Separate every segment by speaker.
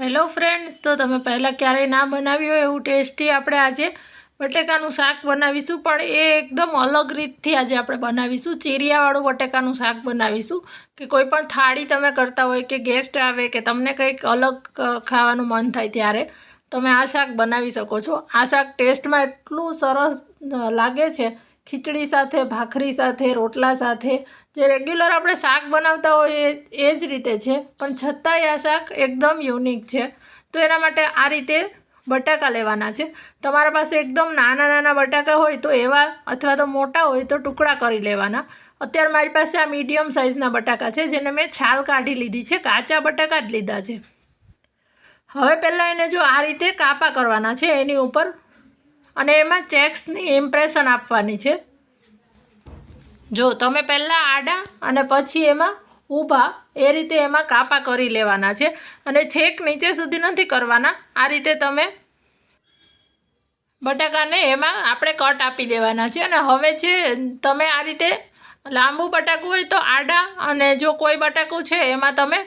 Speaker 1: Hello friends તો તમે પહેલાં ક્યારેય ના બનાવ્યું હોય એવું ટેસ્ટી આપણે આજે બટેકાનું શાક બનાવીશું, પણ એ એકદમ અલગ રીતથી આજે આપણે બનાવીશું. ચીરિયાવાળું બટેકાનું શાક બનાવીશું, કે કોઈ પણ થાળી તમે કરતા હોય, કે ગેસ્ટ આવે, કે તમને કંઈક અલગ ખાવાનું મન થાય ત્યારે તમે આ શાક બનાવી શકો છો. આ શાક ટેસ્ટમાં એટલું સરસ લાગે છે ખીચડી સાથે, ભાખરી સાથે, રોટલા સાથે. જે રેગ્યુલર આપણે શાક બનાવતા હોઈએ એ જ રીતે છે. પણ છતાંય આ શાક એકદમ યુનિક છે. તો એના માટે આ રીતે બટાકા લેવાના છે. તમારા પાસે એકદમ નાના નાના બટાકા હોય તો એવા અથવા તો મોટા હોય તો ટુકડા કરી લેવાના. અત્યારે મારી પાસે આ મીડિયમ સાઇઝના બટાકા છે, જેને મેં છાલ કાઢી લીધી છે. કાચા બટાકા જ લીધા છે. હવે પહેલાં એને જો આ રીતે કાપા કરવાના છે, એની ઉપર અને એમાં ચેક્સની ઇમ્પ્રેશન આપવાની છે. જો તમે પહેલાં આડા અને પછી એમાં ઊભા એ રીતે એમાં કાપા કરી લેવાના છે અને છેક નીચે સુધી નથી કરવાના. આ રીતે તમે બટાકાને એમાં આપણે કટ આપી દેવાના છે અને હવે છે તમે આ રીતે લાંબુ બટાકું હોય તો આડા અને જો કોઈ બટાકું છે એમાં તમે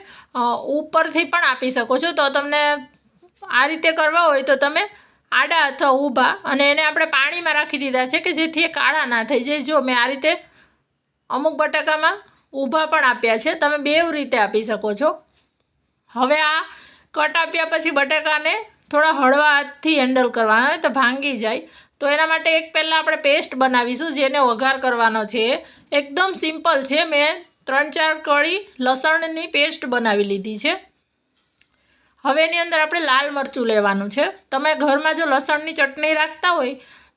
Speaker 1: ઉપરથી પણ આપી શકો છો. તો તમને આ રીતે કરવા હોય તો તમે આડા અથવા ઊભા અને એને આપણે પાણીમાં રાખી દીધા છે કે જેથી એ કાળા ના થઈ જાય. જો મેં આ રીતે અમુક બટાકામાં ઊભા પણ આપ્યા છે, તમે બેવ રીતે આપી શકો છો. હવે આ કટ આપ્યા પછી બટાકાને થોડા હળવા હાથથી હેન્ડલ કરવાના તો ભાંગી જાય. તો એના માટે એક પહેલાં આપણે પેસ્ટ બનાવીશું જેને વઘાર કરવાનો છે. એકદમ સિમ્પલ છે. મેં ત્રણ ચાર કળી લસણની પેસ્ટ બનાવી લીધી છે. હવે એની અંદર આપણે લાલ મરચું લેવાનું છે. તમે ઘરમાં જો લસણની ચટણી રાખતા હોય,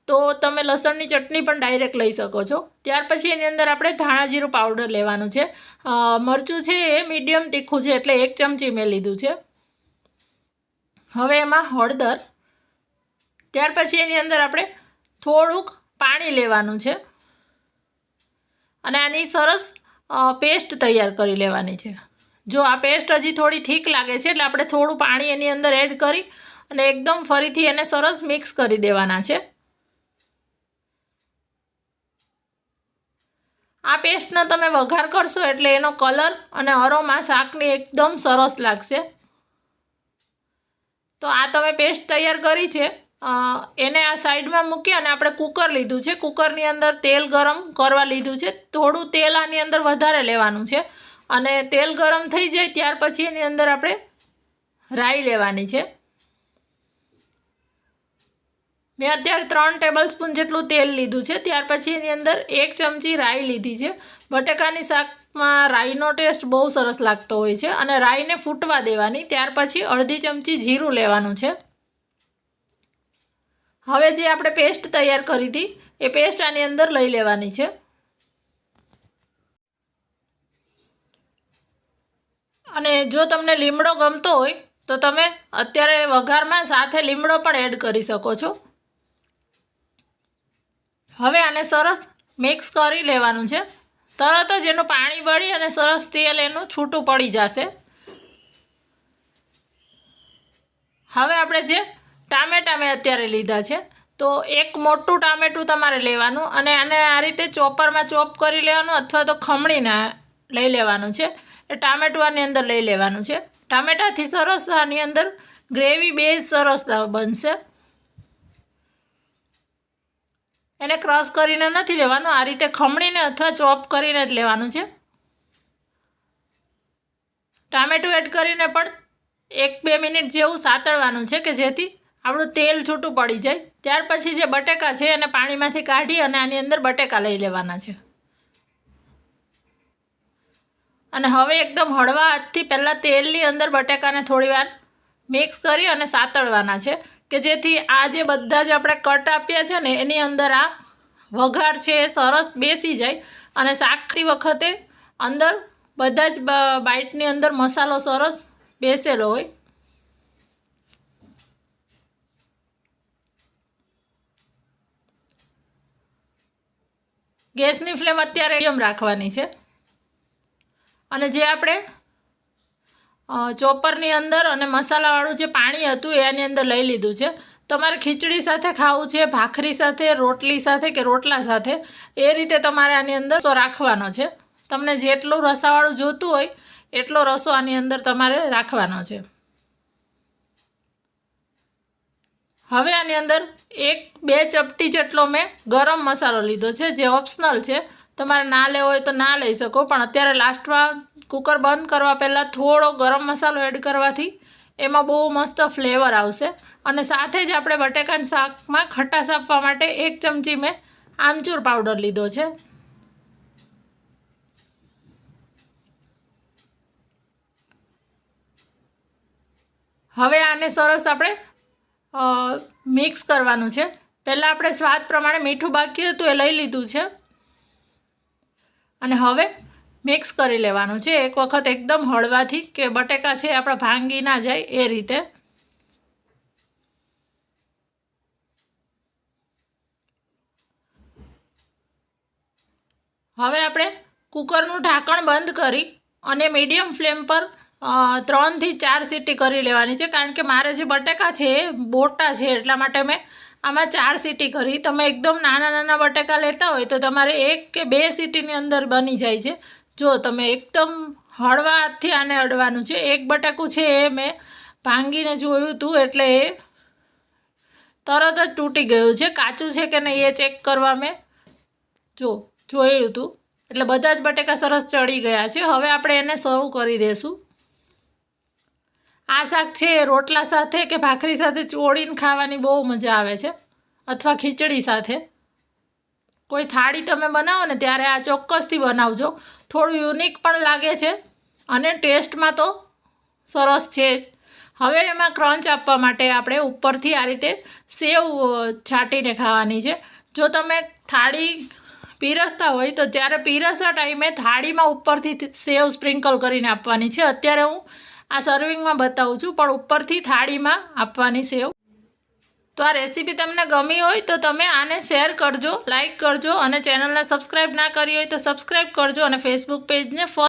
Speaker 1: તો તમે લસણની ચટણી પણ ડાયરેક્ટ લઈ શકો છો. ત્યાર પછી એની અંદર આપણે ધાણા જીરું પાવડર લેવાનું છે. મરચું છે એ મીડિયમ તીખું છે, એટલે એક ચમચી મેં લીધું છે. હવે એમાં હળદર. ત્યાર પછી એની અંદર આપણે થોડુંક પાણી લેવાનું છે. અને આની સરસ પેસ્ટ તૈયાર કરી લેવાની છે. જો આ પેસ્ટ હજી થોડી થીક લાગે છે, એટલે આપણે થોડું પાણી એની અંદર એડ કરી અને એકદમ ફરીથી એને સરસ મિક્સ કરી દેવાના છે. આ પેસ્ટનો તમે વઘાર કરશો એટલે એનો કલર અને અરોમા શાકની એકદમ સરસ લાગશે. તો આ તમે પેસ્ટ તૈયાર કરી છે. એને આ સાઈડમાં મૂકી અને આપણે કુકર લીધું છે. કુકરની અંદર તેલ ગરમ કરવા લીધું છે. થોડું તેલ આની અંદર વધારે લેવાનું છે. અને તેલ ગરમ થઈ જાય ત્યાર પછી એની અંદર આપણે રાઈ લેવાની છે. મેં અત્યારે ત્રણ ટેબલ સ્પૂન જેટલું તેલ લીધું છે. ત્યાર પછી એની અંદર એક ચમચી રાઈ લીધી છે. બટેકાની શાકમાં રાઈનો ટેસ્ટ બહુ સરસ લાગતો હોય છે અને રાઈને ફૂટવા દેવાની. ત્યાર પછી અડધી ચમચી જીરું લેવાનું છે. હવે જે આપણે પેસ્ટ તૈયાર કરી હતી, એ પેસ્ટ આની અંદર લઈ લેવાની છે. અને જો તમને લીમડો ગમતો હોય, તો તમે અત્યારે વઘારમાં સાથે લીમડો પણ એડ કરી શકો છો. હવે આને સરસ મિક્સ કરી લેવાનું છે. તરત જ એનું પાણી બળી અને સરસ તેલ એનું છૂટું પડી જશે. હવે આપણે જે ટામેટા મેં અત્યારે લીધા છે, તો એક મોટું ટામેટું તમારે લેવાનું અને આને આ રીતે ચોપરમાં ચોપ કરી લેવાનું અથવા તો ખમણીને લઈ લેવાનું છે. એ ટામેટું આની અંદર લઈ લેવાનું છે. ટામેટાથી સરસ આની અંદર ગ્રેવી બેઝ સરસ બનશે. એને ક્રશ કરીને નથી લેવાનું, આ રીતે ખમણીને અથવા ચોપ કરીને જ લેવાનું છે. ટામેટું એડ કરીને પણ એક બે મિનિટ જેવું સાતળવાનું છે કે જેથી આપણું તેલ છૂટું પડી જાય. ત્યાર પછી જે બટેકા છે એને પાણીમાંથી કાઢી અને આની અંદર બટેકા લઈ લેવાના છે. અને હવે એકદમ હળવા હાથથી પહેલાં તેલની અંદર બટેકાને થોડીવાર મિક્સ કરી અને સાતળવાના છે કે જેથી આ જે બધા જ આપણે કટ આપ્યા છે ને, એની અંદર આ વઘાર છે એ સરસ બેસી જાય અને શાકતી વખતે અંદર બધા જ બાઇટની અંદર મસાલો સરસ બેસેલો હોય. ગેસની ફ્લેમ અત્યારે એમ રાખવાની છે. અને જે આપણે ચોપરની અંદર અને મસાલાવાળું જે પાણી હતું એ આની અંદર લઈ લીધું છે. તમારે ખીચડી સાથે ખાવું છે, ભાખરી સાથે, રોટલી સાથે કે રોટલા સાથે, એ રીતે તમારે આની અંદર રસો રાખવાનો છે. તમને જેટલું રસાવાળું જોતું હોય, એટલો રસો આની અંદર તમારે રાખવાનો છે. હવે આની અંદર એક બે ચપટી જેટલો મેં ગરમ મસાલો લીધો છે, જે ઓપ્શનલ છે. તમારે ના લેવો હોય તો ના લઈ શકો, પણ અત્યારે લાસ્ટમાં કુકર બંધ કરવા પહેલાં થોડો ગરમ મસાલો એડ કરવાથી એમાં બહુ મસ્ત ફ્લેવર આવશે. અને સાથે જ આપણે બટેકાના શાકમાં ખટાશ આપવા માટે એક ચમચી મેં આમચૂર પાવડર લીધો છે. હવે આને સરસ આપણે મિક્સ કરવાનું છે. પહેલાં આપણે સ્વાદ પ્રમાણે મીઠું બાકી હતું એ લઈ લીધું છે. અને હવે મિક્સ કરી લેવાનું છે. એક વખત એકદમ હળવાથી કે બટેકા છે આપણા ભાંગી ના જાય એ રીતે. હવે આપણે કુકરનું ઢાંકણ બંધ કરી અને મીડિયમ ફ્લેમ પર ત્રણથી ચાર સીટી કરી લેવાની છે. કારણ કે મારે જે બટેકા છે એ બોટા છે એટલા માટે મેં આમાં ચાર સીટી કરી તમે એકદમ નાના નાના બટેકા લેતા હોય તો તમારે એક કે બે સીટીની અંદર બની જાય છે. જો તમે એકદમ હળવા હાથથી આને અડવાનું છે. એક બટાકું છે એ મેં ભાંગીને જોયું હતું એટલે એ તરત જ તૂટી ગયું છે. કાચું છે કે નહીં એ ચેક કરવા મેં. જો, જોયું હતું એટલે બધા જ બટેકા સરસ ચડી ગયા છે. હવે આપણે એને સર્વ કરી દઈશું આ શાક છે રોટલા સાથે કે ભાખરી સાથે ચોળીને ખાવાની બહુ મજા આવે છે? અથવા ખીચડી સાથે? કોઈ થાળી તમે બનાવો ને ત્યારે આ ચોક્કસથી બનાવજો. થોડું યુનિક પણ લાગે છે અને ટેસ્ટમાં તો સરસ છે જ. હવે એમાં ક્રંચ આપવા માટે આપણે ઉપરથી આ રીતે સેવ છાંટીને ખાવાની છે. જો તમે થાળી પીરસતા હોય તો ત્યારે પીરસતા ટાઈમે થાળીમાં ઉપરથી સેવ સ્પ્રિંકલ કરીને આપવાની છે. અત્યારે હું આ સર્વિંગમાં બતાવું છું, પણ ઉપરથી થાળીમાં આપવાની સેવ. તો આ રેસીપી તમને ગમી હોય તો તમે આને શેર કરજો લાઇક કરજો અને ચેનલને સબસ્ક્રાઈબ ના કરી હોય તો સબસ્ક્રાઈબ કરજો અને ફેસબુક પેજને ફોલો